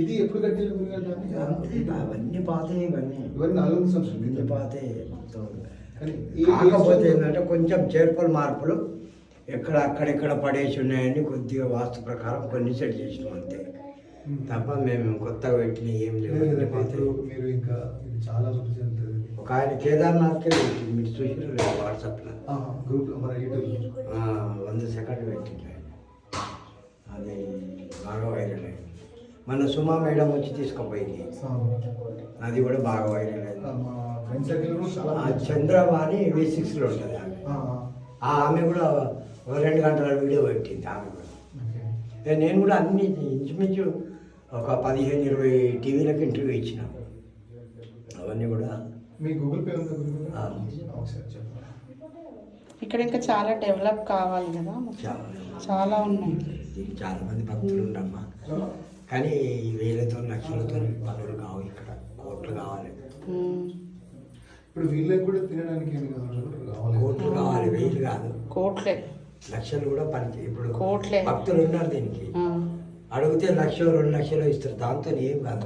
ఇది ఎప్పుడు కట్టారు అవన్నీ పాతే ఇవన్నీ. ఇవన్నీ నాలుగు సంవత్సరాలు ఇవన్నీ కింద. పాతే మొత్తం. కాకపోతే ఏంటంటే కొంచెం చేర్పులు మార్పులు ఎక్కడ అక్కడెక్కడ పడేసి ఉన్నాయని కొద్దిగా వాస్తు ప్రకారం కొన్ని సెట్ చేసినాం అంతే. తప్ప మేము కొత్తగా పెట్టిన ఏం లేదు, మీరు ఇంకా చాలా ఒక ఆయన కేదార్నాథ్కి మీరు చూసిన వాట్సాప్లో. గ్రూప్ మన యూట్యూబ్ ఆ, వంద సెకండ్ ఆయన. అది బాగా మన సుమా మేడం వచ్చి తీసుకుపోయింది. అది కూడా బాగా వైరల్ అయింది. మా ఫ్రెండ్ సర్కిల్ కూడా చాలా ఆ చంద్రవాణి వి సిక్స్లో ఉంటుంది ఆమె. కూడా ఒక రెండు గంటల వీడియో పెట్టింది ఆమె కూడా. నేను కూడా అన్ని ఇంచుమించు ఒక పదిహేను ఇరవై టీవీలకు ఇంటర్వ్యూ ఇచ్చిన. అవన్నీ కూడా మీ గూగుల్ పే ఇక్కడ ఇంకా చాలా డెవలప్ కావాలి కదా. చాలా. చాలా ఉన్నాయి. దీనికి చాలా మంది భక్తులు ఉండమ్మా. కానీ వేలతో లక్షలతో పనులు కావు ఇక్కడ. కోట్లు కావాలి. ఇప్పుడు వీళ్ళకి కూడా తినడానికి కోట్లు కావాలి. వేలు కాదు. కోట్లే. లక్షలు కూడా పని ఇప్పుడు కోట్లే. భక్తులు ఉన్నారు దీనికి. అడిగితే లక్ష రెండు లక్షలు ఇస్తారు. దాంతో ఏం కాదు.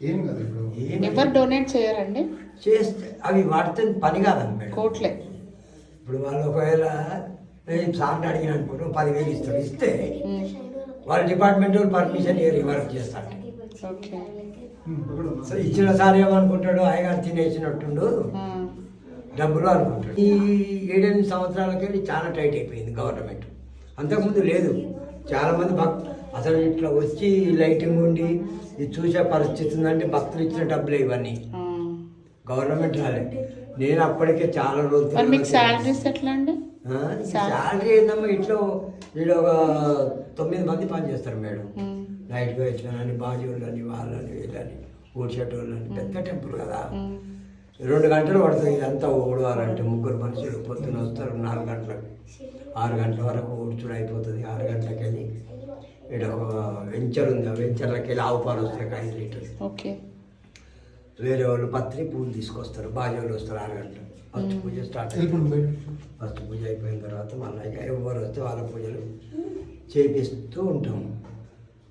ఏం కాదు ఇప్పుడు? ఎవరు డొనేట్ చేయరండి? చేస్తే అవి వాడితే పని కాదండి కోట్లే. ఇప్పుడు వాళ్ళు ఒకవేళ నేను సార్ని అడిగిన అనుకో పదివేలు ఇస్తారు ఇస్తే ఉమ్. వాళ్ళ డిపార్ట్మెంట్ పర్మిషన్ ఇయర్ వర్క్ ఉంది. సో ఇచ్చిన సార్ ఏమనుకుంటాడు అయ్యగారు తినేసినట్టుండు ఆ, డబ్బులు అనుకుంటాడు. ఈ ఏడెనిమిది సంవత్సరాలకి వెళ్ళి చాలా టైట్ అయిపోయింది గవర్నమెంట్. అంతకుముందు లేదు. చాలా మంది భక్ అసలు ఇట్లా వచ్చి లైటింగ్ ఉండి ఇది చూసే పరిస్థితి ఉందంటే భక్తులు ఇచ్చిన డబ్బులే ఇవన్నీ. గవర్నమెంట్ రాలే నేను అప్పటికే చాలా రోజులు మీకు శాలరీస్ ఎట్లా అండి? శాలరీ ఏందమ్మా ఇట్లా వీళ్ళు ఒక తొమ్మిది మంది పని చేస్తారు మేడం. ఉమ్. నైట్ వేసిన అని బాజీవులని వాళ్ళని వీళ్ళని ఊడ్చేటోళ్ళని పెద్ద టెంపుల్ కదా. రెండు గంటలు పడుతుంది ఇదంతా ఊడవాలంటే ముగ్గురు మనుషులు పొద్దున వస్తారు నాలుగు గంటలకు. ఆరు గంటల వరకు ఊడ్చుడు అయిపోతుంది. ఆరు గంటలకు వెళ్ళి ఇక్కడ ఒక వెంచర్ ఉంది. ఆ వెంచర్లకి వెళ్ళి ఆవు పాలు వస్తాయి ఒక ఐదు లీటర్లు. ఓకే. వేరే వాళ్ళు పత్రి పూలు తీసుకొస్తారు వాళ్ళు వస్తారు ఆరు గంటలు. ఫస్ట్ పూజ స్టార్ట్ అయిపోయింది ఫస్ట్ పూజ అయిపోయిన తర్వాత మళ్ళీ ఎవరు వస్తే వాళ్ళ పూజలు చేపిస్తూ ఉంటాము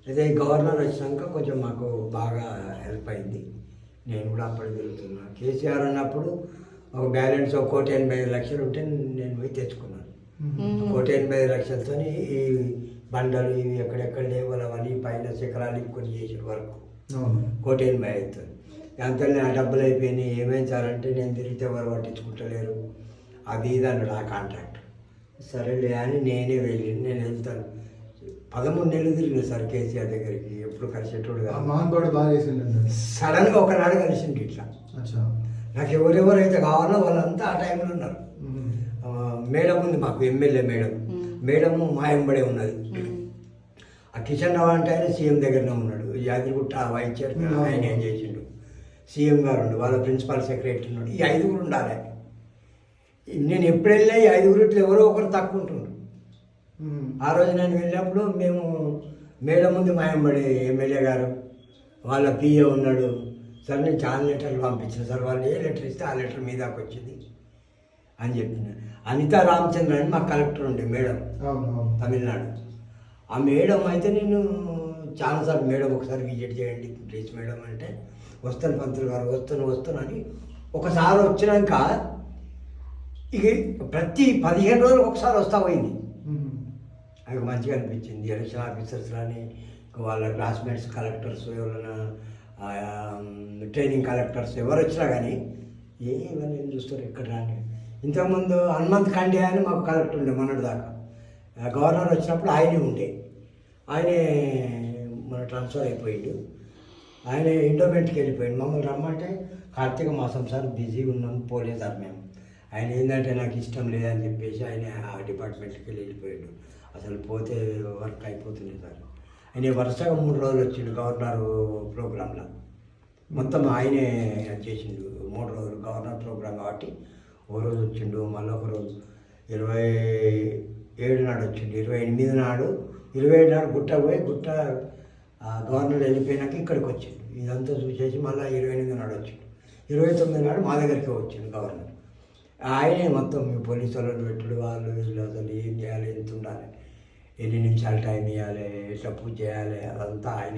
అదే ఈ గవర్నర్ వచ్చినాక కొంచెం మాకు బాగా హెల్ప్ అయింది. నేను కూడా అప్పుడు వెళ్తున్నా కేసీఆర్ అన్నప్పుడు ఒక బ్యాలెన్స్ ఒక కోటి ఎనభై ఐదు లక్షలు ఉంటే నేను పోయి తెచ్చుకున్నాను. కోటి ఎనభై ఐదు లక్షలతో ఈ బండలు ఇవి ఎక్కడెక్కడ లేవలు అవన్నీ పైన శిఖరాలు ఇంకొని చేసిన వరకు. కోటి ఎనభై అవుతుంది దాంతో నా డబ్బులు అయిపోయినాయి ఏమేం చాలంటే నేను తిరిగితే ఎవరు పట్టించుకుంటలేరు. అది ఇది అన్నాడు ఆ కాంట్రాక్ట్ సరేలే అని నేనే వెళ్ళి నేను వెళ్తాను. పదమూడు నెలలు తిరిగిన సార్ కేసీఆర్ దగ్గరికి ఎప్పుడు కలిసేటోడు సడన్గా ఒకనాడు కలిసిండు ఇట్లా. అచ్చా. నాకు ఎవరెవరైతే కావాలో వాళ్ళంతా ఆ టైంలో ఉన్నారు. మేడం ఉంది మాకు ఎమ్మెల్యే మేడం. మేడము మా ఎంబడే ఉన్నది. ఆ కిషన్ రావు అంటే ఆయన సీఎం దగ్గరనే ఉన్నాడు. యాదగిరిగుట్ట వైస్ చైర్మన్ ఆయన ఏం చేసిండు. సీఎం గారు ఉండు వాళ్ళ ప్రిన్సిపల్ సెక్రటరీ ఉన్నాడు ఈ ఐదుగురు ఉండాలి. నేను ఎప్పుడు వెళ్ళినా ఈ ఐదుగురు ఇట్లా ఎవరో ఒకరు తక్కువ ఉంటుండ్రు. ఆ రోజు నేను వెళ్ళినప్పుడు మేము మేడం ముందు మా ఎంబడి ఎమ్మెల్యే గారు వాళ్ళ పిఏ ఉన్నాడు. సార్ నేను చాలా లెటర్లు పంపించిన. సార్ వాళ్ళు ఏ లెటర్ ఇస్తే ఆ లెటర్ మీ దాకా వచ్చింది అని చెప్పిన అనితా రామచంద్ర అని మా కలెక్టర్ ఉండే మేడం తమిళనాడు. ఆ మేడం అయితే నేను చాలాసార్లు మేడం ఒకసారి విజిట్ చేయండి ప్లీజ్ మేడం అంటే వస్తాను పంతులు గారు వస్తాను వస్తాను అని. ఒకసారి వచ్చినాక ఇక ప్రతి పదిహేను రోజులు ఒకసారి వస్తా పోయింది. నాకు మంచిగా అనిపించింది. ఎలక్షన్ ఆఫీసర్స్ కానీ వాళ్ళ క్లాస్మేట్స్ కలెక్టర్స్ ఎవరైనా ట్రైనింగ్ కలెక్టర్స్ ఎవరు వచ్చినా కానీ ఏ ఇవన్నీ చూస్తారు ఇక్కడ రాని. ఇంతకుముందు హనుమంత్ ఖండే అని మాకు కలెక్టర్ ఉండే మొన్నటి దాకా గవర్నర్ వచ్చినప్పుడు ఆయనే ఉండే. ఆయనే మన ట్రాన్స్ఫర్ అయిపోయిండు. ఆయన ఇండోమెంట్కి వెళ్ళిపోయింది మమ్మల్ని రమ్మంటే కార్తీక మాసం సార్ బిజీ ఉన్నాం పోలేదు సార్ మేము. ఆయన ఏంటంటే నాకు ఇష్టం లేదని చెప్పేసి ఆయన ఆ డిపార్ట్మెంట్కి వెళ్ళి వెళ్ళిపోయాడు. అసలు పోతే వర్క్ అయిపోతుంది సార్. ఆయన వరుసగా మూడు రోజులు వచ్చిండు గవర్నర్ ప్రోగ్రాంలో. మొత్తం ఆయనే చేసిండు మూడు రోజులు గవర్నర్ ప్రోగ్రాం కాబట్టి. ఓ రోజు వచ్చిండు మళ్ళీ ఒక రోజు. ఇరవై ఏడు నాడు వచ్చిండు ఇరవై ఎనిమిది నాడు. ఇరవై ఏడు నాడు గుట్ట పోయి గుట్ట గవర్నర్ వెళ్ళిపోయినాక ఇక్కడికి వచ్చిండు. ఇదంతా చూసేసి మళ్ళీ ఇరవై ఎనిమిది నాడు వచ్చిండు. ఇరవై తొమ్మిది నాడు మా దగ్గరికి వచ్చిండు గవర్నర్. ఆయనే మొత్తం మీ పోలీసు వాళ్ళని పెట్టుడు వాళ్ళు వీళ్ళు అసలు ఏం చేయాలి ఎంత ఉండాలి ఎన్ని నిమిషాలు టైం ఇవ్వాలి ఎట్లా పూజ చేయాలి అదంతా ఆయన